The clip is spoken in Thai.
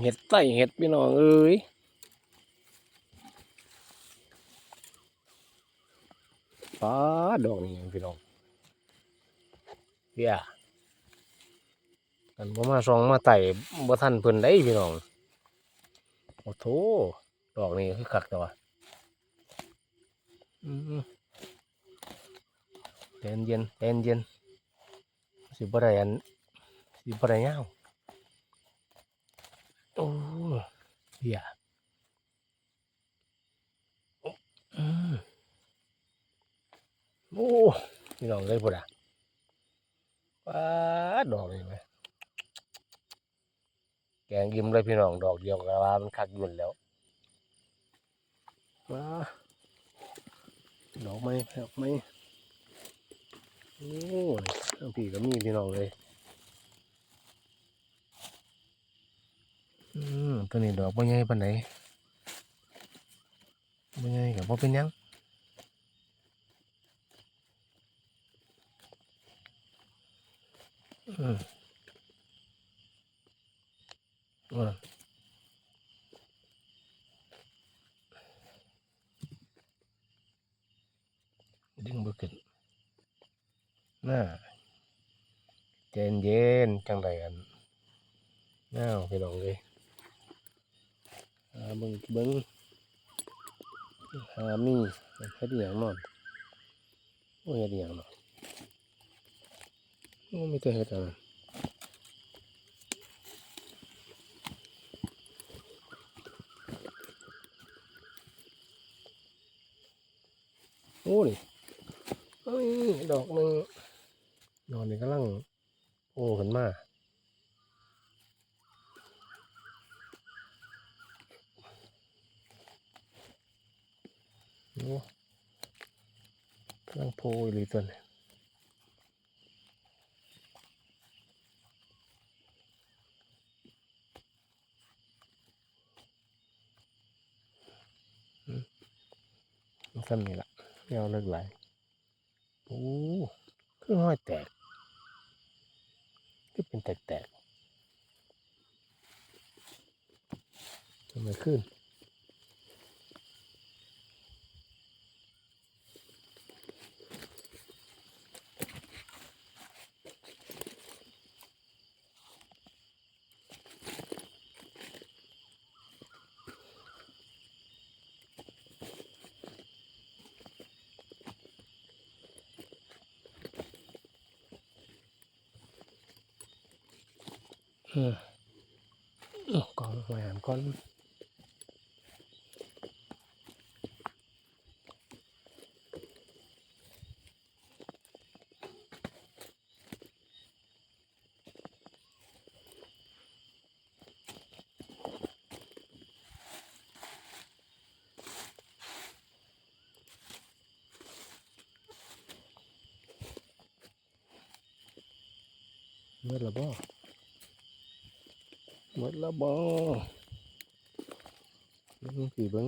เห็ดไต้เห็ดพี่น้องเอ้ยป้าดอกนี่พี่น้องเดี๋ยกันบ่มาซองมาไต่บ่ทันเพิ่นได้พี่น้องโอ้โถดอกนี่คือคักแต่ว่าเย็นเย็นเย็นเย็นสิบ่ได้อันสิบ่ได้ยาว โอ้เหี้ยอืมโอ้พี่น้องเลยพุ่นอะว้าดดอกนี่ไหมแกงยิ้มเลยพี่น้องดอกเดียวกับว่ามันคักยุ่นแล้วว้าดอกไม้ดอกไม้โอ้ทั้งพี่ก็มีพี่น้องเลย อืม ตัวนี้ดอกบ่ใหญ่ปานใดบ่ใหญ่ก็บ่เป็นหยังอืมอ่าดึงบ่ขึ้นน่าเย็นเย็นๆจังไดอันน่าวพี่น้องเลยหา เบิ่งเบิ่งหามีเฮ็ดอหย่างนอนโอ้ยเดอหย่างนาะโอ้ไมีแต่เฮ็ดอันนั้นโอ้นี่เอ้ยดอกหนึ่งดอกนี่กำลังโอ้ขึ้นมา กำลังโพยเลยตัวนี้อืมมันซ้ำนี่ละเดี๋ยวเอาเลิกไหลโอ้คือห้อยแตกคือเป็นแตกแตกๆทำไมขึ้น เออเอากองแหมดแล้วบ่เบิ่งสิเบิ่ง